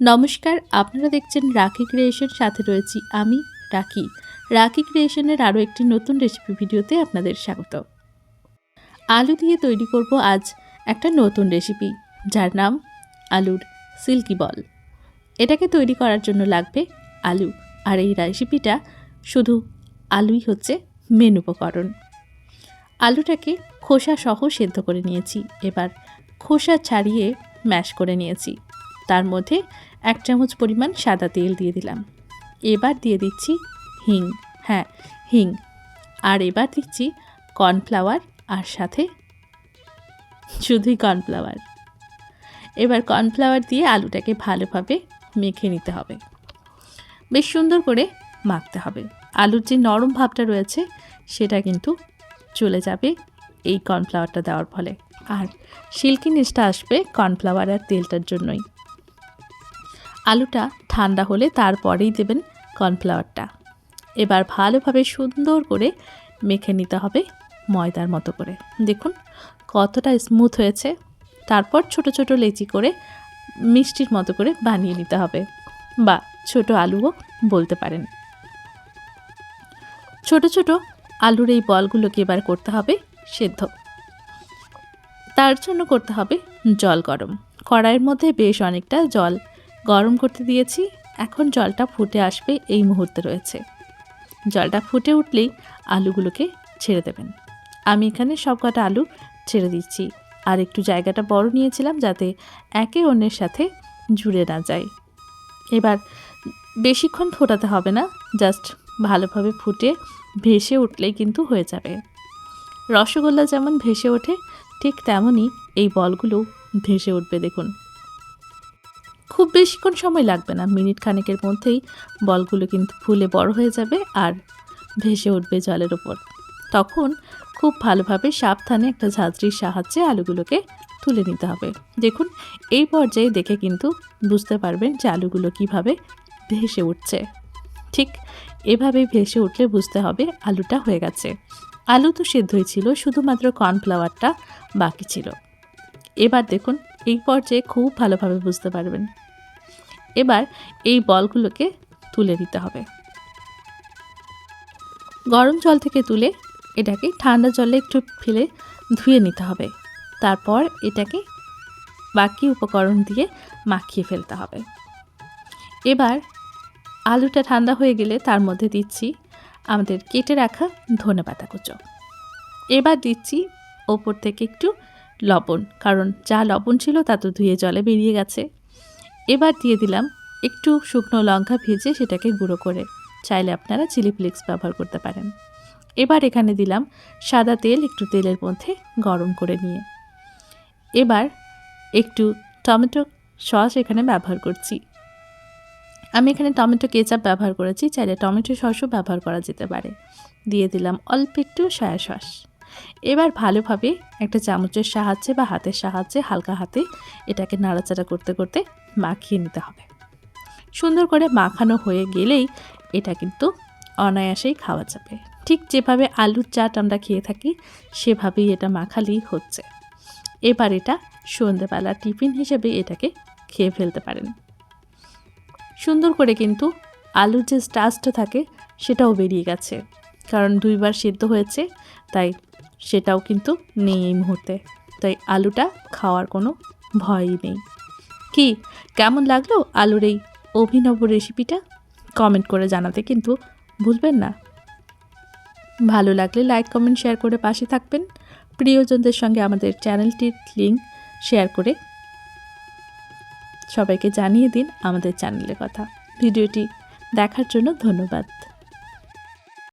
নমস্কার, আপনারা দেখছেন রাখি ক্রিয়েশন সাথে রয়েছি আমি, রাখি। রাখি ক্রিয়েশনের আরও একটি নতুন রেসিপি ভিডিওতে আপনাদের স্বাগত। আলু দিয়ে তৈরি করব আজ একটা নতুন রেসিপি যার নাম আলুর সিল্কি বল এটাকে তৈরি করার জন্য লাগবে আলু, আর এই রেসিপিটা শুধু আলুই হচ্ছে মেন উপকরণ। আলুটাকে খোসা সহ সেদ্ধ করে নিয়েছি, এবার খোসা ছাড়িয়ে ম্যাশ করে নিয়েছি। তার মধ্যে এক চামচ পরিমাণ সাদা তেল দিয়ে দিলাম। এবার দিয়ে দিচ্ছি হিং। হ্যাঁ হিং। আর এবার দিচ্ছি কর্নফ্লাওয়ার আর সাথে শুধুই কর্নফ্লাওয়ার। এবার কর্নফ্লাওয়ার দিয়ে আলুটাকে ভালোভাবে মেখে নিতে হবে। বেশ সুন্দর করে মাখতে হবে। আলুর যে নরম ভাবটা রয়েছে, সেটা কিন্তু চলে যাবে এই কর্নফ্লাওয়ারটা দেওয়ার ফলে। আর সিল্কিনেসটা আসবে কর্নফ্লাওয়ার আর তেলটার জন্যই। আলুটা ঠান্ডা হলে তারপরেই দেবেন কর্নফ্লাওয়ারটা। এবার ভালোভাবে সুন্দর করে মেখে নিতে হবে ময়দার মতো করে। দেখুন কতটা স্মুথ হয়েছে। তারপর ছোট ছোট লেচি করে মিষ্টির মতো করে বানিয়ে নিতে হবে। বা ছোট আলুও বলতে পারেন। ছোট ছোট আলুর এই বলগুলোকে এবার করতে হবে সেদ্ধ। তার জন্য করতে হবে জল গরম। কড়াইয়ের মধ্যে বেশ অনেকটা জল গরম করতে দিয়েছি, এখন জলটা ফুটে আসবে এই মুহূর্তে রয়েছে। জলটা ফুটে উঠলেই আলুগুলোকে ছেড়ে দেবেন। আমি এখানে সব কটা আলু ছেড়ে দিচ্ছি, আর একটু জায়গাটা বড় নিয়েছিলাম যাতে একে অন্যের সাথে জুড়ে না যায়। এবার বেশিক্ষণ ফোটাতে হবে না, জাস্ট ভালোভাবে ফুটে ভেসে উঠলেই কিন্তু হয়ে যাবে। রসগোল্লা যেমন ভেসে ওঠে, ঠিক তেমনই এই বলগুলো ভেসে উঠবে, দেখুন। খুব বেশিক্ষণ সময় লাগবে না। মিনিট খানেকের মধ্যেই বলগুলো কিন্তু ফুলে বড় হয়ে যাবে আর ভেসে উঠবে জলের ওপর তখন খুব ভালোভাবে সাবধানে একটা ঝাঁঝরির সাহায্যে আলুগুলোকে তুলে নিতে হবে। দেখুন, এই পর্যায়ে দেখে কিন্তু বুঝতে পারবেন যে আলুগুলো কীভাবে ভেসে উঠছে। ঠিক এভাবেই ভেসে উঠলে বুঝতে হবে আলুটা হয়ে গেছে। আলু তো সেদ্ধই ছিল, শুধুমাত্র কর্নফ্লাওয়ারটা বাকি ছিল। এবার দেখুন, এই পর্যায়ে খুব ভালোভাবে বুঝতে পারবেন। এবার এই বলগুলোকে তুলে দিতে হবে। গরম জল থেকে তুলে এটাকে ঠান্ডা জলে একটু ফেলে ধুয়ে নিতে হবে। তারপর এটাকে বাকি উপকরণ দিয়ে মাখিয়ে ফেলতে হবে। এবার আলুটা ঠান্ডা হয়ে গেলে তার মধ্যে দিচ্ছি আমাদের কেটে রাখা ধনে পাতা কুচো। এবার দিচ্ছি ওপর থেকে একটু লবণ, কারণ যা লবণ ছিল তা তো ধুয়ে জলে বেরিয়ে গেছে। এবার দিয়ে দিলাম একটু শুকনো লঙ্কা ভেজে সেটাকে গুঁড়ো করে। চাইলে আপনারা চিলি ফ্লেক্স ব্যবহার করতে পারেন। এবার এখানে দিলাম সাদা তেল একটু তেলের মধ্যে গরম করে নিয়ে। এবার একটু টমেটো সস এখানে ব্যবহার করছি। আমি এখানে টমেটো কেচাপ ব্যবহার করেছি, চাইলে টমেটো সসও ব্যবহার করা যেতে পারে। দিয়ে দিলাম অল্প একটু সয়া সস। এবার ভালোভাবে একটা চামচের সাহায্যে বা হাতের সাহায্যে হালকা হাতে এটাকে নাড়াচাড়া করতে করতে মাখিয়ে নিতে হবে। সুন্দর করে মাখানো হয়ে গেলেই এটা কিন্তু অনায়াসেই খাওয়া যাবে। ঠিক যেভাবে আলুর চাট আমরা খেয়ে থাকি, সেভাবেই এটা মাখালেই হচ্ছে। এবার এটা সন্ধেবেলা টিফিন হিসেবে এটাকে খেয়ে ফেলতে পারেন। সুন্দর করে কিন্তু আলুর যে স্টাচটা থাকে, সেটাও বেরিয়ে গেছে। কারণ দুইবার সিদ্ধ হয়েছে, তাই সেটাও কিন্তু নেই এই মুহূর্তে। তাই আলুটা খাওয়ার কোনো ভয়ই নেই। কি, কেমন লাগল আলুর এই অভিনব রেসিপিটা কমেন্ট করে জানাতে কিন্তু ভুলবেন না। ভালো লাগলে লাইক কমেন্ট শেয়ার করে পাশে থাকবেন। প্রিয়জনদের সঙ্গে আমাদের চ্যানেলটির লিঙ্ক শেয়ার করে সবাইকে জানিয়ে দিন আমাদের চ্যানেলের কথা। ভিডিওটি দেখার জন্য ধন্যবাদ।